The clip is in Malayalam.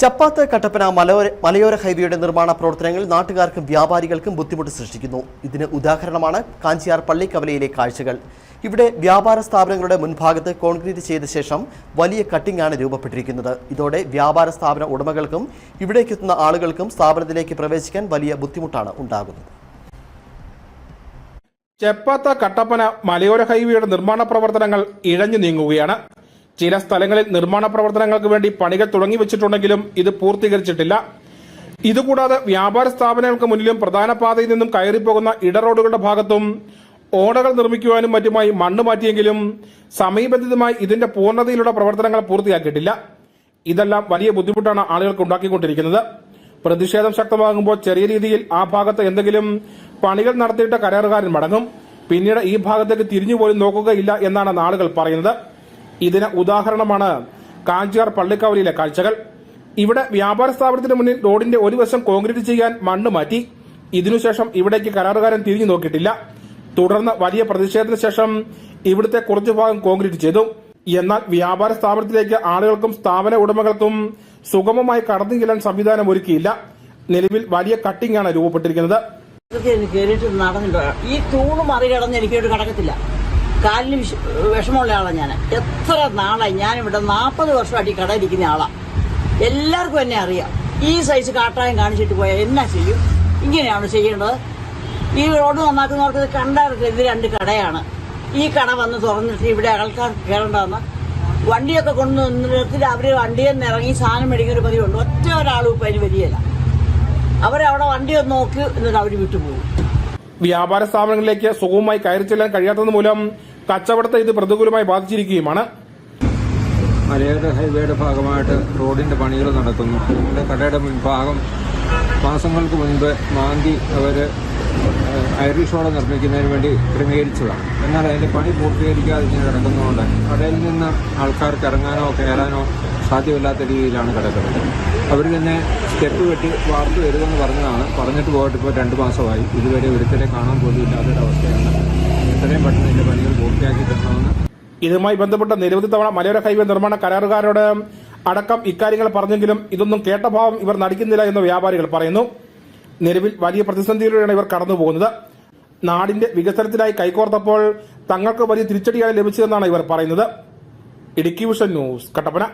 ചപ്പാത്ത് കട്ടപ്പന മലയോര മലയോര ഹൈവേയുടെ നിർമ്മാണ പ്രവർത്തനങ്ങൾ നാട്ടുകാർക്കും വ്യാപാരികൾക്കും ബുദ്ധിമുട്ട് സൃഷ്ടിക്കുന്നു. ഇതിന് ഉദാഹരണമാണ് കാഞ്ചിയാർ പള്ളിക്കവലയിലെ കാഴ്ചകൾ. ഇവിടെ വ്യാപാര സ്ഥാപനങ്ങളുടെ മുൻഭാഗത്ത് കോൺക്രീറ്റ് ചെയ്ത ശേഷം വലിയ കട്ടിംഗ് ആണ് രൂപപ്പെട്ടിരിക്കുന്നത്. ഇതോടെ വ്യാപാര സ്ഥാപന ഉടമകൾക്കും ഇവിടേക്കെത്തുന്ന ആളുകൾക്കും സ്ഥാപനത്തിലേക്ക് പ്രവേശിക്കാൻ വലിയ ബുദ്ധിമുട്ടാണ് ഉണ്ടാകുന്നത്. ചെപ്പാത്ത കട്ടപ്പന മലയോര ഹൈവേയുടെ നിർമ്മാണ പ്രവർത്തനങ്ങൾ ഇഴഞ്ഞു നീങ്ങുകയാണ്. ചില സ്ഥലങ്ങളിൽ നിർമ്മാണ പ്രവർത്തനങ്ങൾക്ക് വേണ്ടി പണികൾ തുടങ്ങി വെച്ചിട്ടുണ്ടെങ്കിലും ഇത് പൂർത്തീകരിച്ചിട്ടില്ല. ഇതുകൂടാതെ വ്യാപാര സ്ഥാപനങ്ങൾക്ക് മുന്നിലും പ്രധാന പാതയിൽ നിന്നും കയറിപ്പോകുന്ന ഇടറോഡുകളുടെ ഭാഗത്തും ഓടകൾ നിർമ്മിക്കുവാനും മറ്റുമായി മണ്ണ് മാറ്റിയെങ്കിലും സമയബന്ധിതമായി ഇതിന്റെ പൂർണതയിലുള്ള പ്രവർത്തനങ്ങൾ പൂർത്തിയാക്കിയിട്ടില്ല. ഇതെല്ലാം വലിയ ബുദ്ധിമുട്ടാണ് ആളുകൾക്ക് ഉണ്ടാക്കിക്കൊണ്ടിരിക്കുന്നത്. പ്രതിഷേധം ശക്തമാകുമ്പോൾ ചെറിയ രീതിയിൽ ആ ഭാഗത്ത് എന്തെങ്കിലും പണികൾ നടത്തിയിട്ട് കരാറുകാരൻ മടങ്ങും. പിന്നീട് ഈ ഭാഗത്തേക്ക് തിരിഞ്ഞുപോലും നോക്കുകയില്ല എന്നാണ് ആളുകൾ പറയുന്നത്. ഇതിന് ഉദാഹരണമാണ് കാഞ്ചിയാർ പള്ളിക്കാവലിയിലെ കാഴ്ചകൾ. ഇവിടെ വ്യാപാര സ്ഥാപനത്തിന് മുന്നിൽ റോഡിന്റെ ഒരു വശം കോൺക്രീറ്റ് ചെയ്യാൻ മണ്ണ് മാറ്റി. ഇതിനുശേഷം ഇവിടേക്ക് കരാറുകാരൻ തിരിഞ്ഞു നോക്കിയിട്ടില്ല. തുടർന്ന് വലിയ പ്രതിഷേധത്തിന് ശേഷം ഇവിടുത്തെ കുറച്ചു ഭാഗം കോൺക്രീറ്റ് ചെയ്തു. എന്നാൽ വ്യാപാര സ്ഥാപനത്തിലേക്ക് ആളുകൾക്കും സ്ഥാപന ഉടമകൾക്കും സുഗമമായി കടന്നു ചെല്ലാൻ സംവിധാനം ഒരുക്കിയില്ല. നിലവിൽ വലിയ കട്ടിംഗ് ആണ് രൂപപ്പെട്ടിരിക്കുന്നത് ഈ തൂണ് മറികടന്ന് എനിക്കൊരു കടക്കത്തില്ല. കാലിന് വിഷ- വിഷമമുള്ള ആളാണ് ഞാൻ എത്ര നാളായി ഞാനിവിടെ നാൽപ്പത് വർഷമായിട്ട് ഈ കടയിരിക്കുന്ന ആളാണ് എല്ലാവർക്കും എന്നെ അറിയാം. ഈ സൈസ് കാട്ടായം കാണിച്ചിട്ട് പോയാൽ എന്നാ ചെയ്യും? ഇങ്ങനെയാണ് ചെയ്യേണ്ടത്? ഈ റോഡ് നന്നാക്കുന്നവർക്ക് ഇത് കണ്ടാറില്ല ഇത് രണ്ട് കടയാണ്. ഈ കട വന്ന് തുറന്നിട്ട് ഇവിടെ ആൾക്കാർ കയറേണ്ടതെന്ന്. വണ്ടിയൊക്കെ കൊണ്ടു വന്നിട്ട് അവർ വണ്ടിയിൽ നിന്ന് ഇറങ്ങി സാധനം മേടിക്കുന്ന ഒരു പതിവുണ്ട്. ഒറ്റ ഒരാളും ഇപ്പം അതിന് വരികയില്ല അവരവിടെ വണ്ടിയൊന്ന് നോക്കി എന്നിട്ട് അവർ വിട്ടുപോകും. വ്യാപാര സ്ഥാപനങ്ങളിലേക്ക് സുഗമമായി കയറി ചെല്ലാൻ കഴിയാത്തത് മൂലം കച്ചവടത്തെ ഇത് പ്രതികൂലമായി ബാധിച്ചിരിക്കുകയുമാണ്. മലയോര ഹൈവേയുടെ ഭാഗമായിട്ട് റോഡിന്റെ പണികൾ നടക്കുന്നു. ഇവിടെ കടയുടെ മുൻഭാഗം മാസങ്ങൾക്ക് മുൻപ് മാന്തി അവർ ഐറിഷ് റോഡ് നിർമ്മിക്കുന്നതിന് വേണ്ടി ക്രമീകരിച്ചതാണ്. എന്നാൽ അതിന്റെ പണി പൂർത്തീകരിക്കാതെ ഇങ്ങനെ കിടക്കുന്നതുകൊണ്ട് കടയിൽ നിന്ന് ആൾക്കാർക്ക് ഇറങ്ങാനോ കയറാനോ സാധ്യമല്ലാത്ത രീതിയിലാണ് കിടക്കുന്നത്. അവർ തന്നെ സ്റ്റെപ്പ് വെട്ടി വാർത്ത വരുമെന്ന് പറഞ്ഞതാണ്. പറഞ്ഞിട്ട് പോയിട്ട് ഇപ്പോൾ രണ്ട് മാസമായി. ഇതുവരെ ഒരുത്തരെ കാണാൻ പോലും ഇല്ലാത്തൊരവസ്ഥയാണ് എത്രയും പെട്ടെന്ന് ഇതിന്റെ പണികൾ പൂർത്തിയാക്കി തരണമെന്ന് ഇതുമായി ബന്ധപ്പെട്ട നിരവധി തവണ മലയോര ഹൈവേ നിർമ്മാണ കരാറുകാരോട് അടക്കം ഇക്കാര്യങ്ങൾ പറഞ്ഞെങ്കിലും ഇതൊന്നും കേട്ട ഭാവം ഇവർ നടിക്കുന്നില്ല എന്ന് വ്യാപാരികൾ പറയുന്നു. നിലവിൽ വലിയ പ്രതിസന്ധിയിലൂടെയാണ് ഇവർ കടന്നുപോകുന്നത് നാടിന്റെ വികസനത്തിനായി കൈകോർത്തപ്പോൾ തങ്ങൾക്ക് വലിയ തിരിച്ചടിയാണ് ലഭിച്ചതെന്നാണ് ഇവർ പറയുന്നത്. Idukki vision news Kattappana.